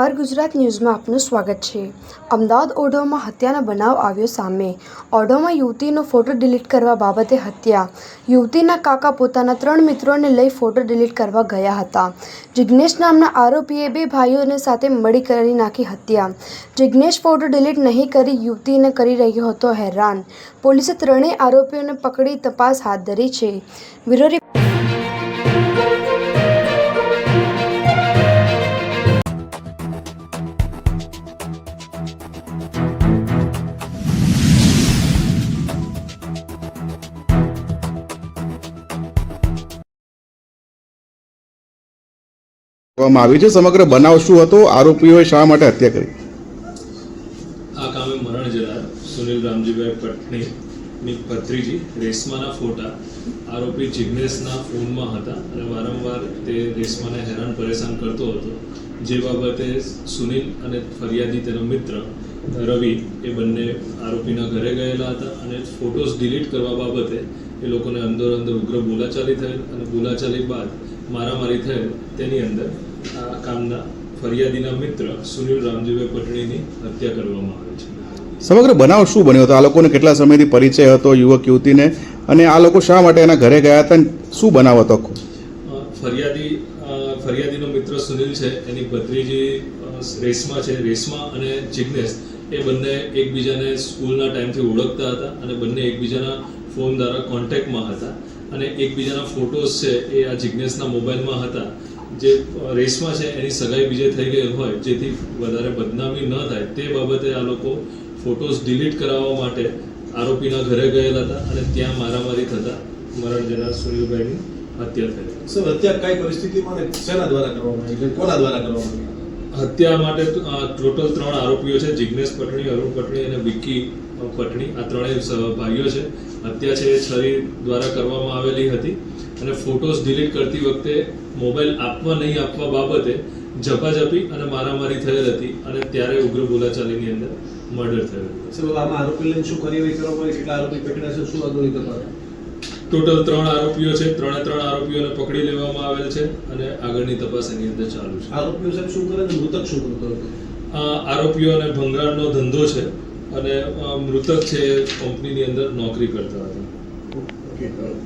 R Gujarat ન્યૂઝમાં આપનું સ્વાગત છે. અમદાવાદ ઓઢવમાં હત્યાનો બનાવ આવ્યો સામે. ઓઢવમાં યુવતીનો ફોટો ડિલીટ કરવા બાબતે હત્યા. યુવતીના કાકા પોતાના ત્રણ મિત્રોને લઈ ફોટો ડિલીટ કરવા ગયા હતા. જિજ્ઞેશ નામના આરોપીએ બે ભાઈઓને સાથે મળી કરી નાખી હત્યા. જિજ્ઞેશ ફોટો ડિલીટ નહીં કરી યુવતીને કરી રહ્યો હતો હેરાન. પોલીસે ત્રણેય આરોપીઓને પકડી તપાસ હાથ ધરી છે. બ્યુરો કરવામાં આવી છે. સમગ્ર બનાવ શું હતો? આરોપીઓએ શા માટે હત્યા કરી? આ કામે મરણ જનાર સુનિલ રામજીભાઈ પટણીની ભત્રીજી રેશમાના ફોટા આરોપી જિજ્ઞેશના ફોનમાં હતા અને વારંવાર તે રેશમાને હેરાન પરેશાન કરતો હતો. જે બાબતે સુનિલ અને ફરિયાદી તેનો મિત્ર રવિ એ બંને આરોપીના ઘરે ગયેલા હતા અને ફોટોઝ ડિલીટ કરવા બાબતે એ લોકોને અંદર અંદર ઉગ્ર બોલાચાલી થયેલ અને બોલાચાલી બાદ મારામારી થયેલ તેની અંદર આ કામના ફરિયાદીના મિત્ર સુનિલ રામજીભાઈ પટણીની હત્યા કરવામાં આવી છે. સમગ્ર બનાવ શું બન્યો હતો? આ લોકોને કેટલા સમયથી પરિચય હતો યુવક યુવતીને? અને આ લોકો શા માટે એના ઘરે ગયા હતા? શું બનાવ હતો ફરિયાદી ફરિયાદીનો મિત્ર સુનિલ છે એની ભત્રીજી રેશમા છે. રેશમા અને જિજ્ઞેશ એ બંને એકબીજાને સ્કૂલના ટાઈમથી ઓળખતા હતા અને બંને એકબીજાના ફોન દ્વારા કોન્ટેક્ટમાં હતા. અને એકબીજાના ફોટોઝ છે એ આ જિજ્ઞેશના મોબાઈલમાં હતા. જે રેસમાં છે, એની સગાઈ બીજે થઈ ગઈ હોય, જેથી વધારે બદનામી ન થાય, તે બાબતે આ લોકો ફોટોઝ ડિલીટ કરાવવા માટે આરોપીના ઘરે ગયેલા હતા અને ત્યાં મારામારી થતા મરણ જનાર સુનિલભાઈની હત્યા થઈ. સર હત્યા કઈ પરિસ્થિતિમાં શેના દ્વારા કરવામાં આવી કોના દ્વારા કરવામાં આવી? હત્યા માટે ટોટલ ત્રણ આરોપીઓ છે. જિગ્નેશ પટણી, અરુણ પટણી અને વિક્કી પટણી. આ ત્રણેય ભાઈઓ છે. હત્યા છે એ છરી દ્વારા કરવામાં આવેલી હતી અને ફોટોઝ ડિલીટ કરતી વખતે મોબાઈલ આપવા નહીં આપવા બાબતે ઝપાઝપી અને મારામારી થયેલ હતી અને ત્યારે ઉગ્ર બોલાચાલીની અંદર મર્ડર થયેલ. આરોપી લઈને શું કાર્યવાહી કરવામાં આવી? કેટલા આરોપી પકડ્યા છે? શું આગળની તપાસ ટોટલ ત્રણ આરોપીઓ છે. ત્રણે ત્રણ આરોપીઓને પકડી લેવામાં આવેલ છે અને આગળની તપાસ એની અંદર ચાલુ છે. આરોપીઓ સાહેબ શું કરે મૃતક શું કરતો આરોપીઓને ભંગારનો ધંધો છે અને મૃતક છે કંપનીની અંદર નોકરી કરતા હતા.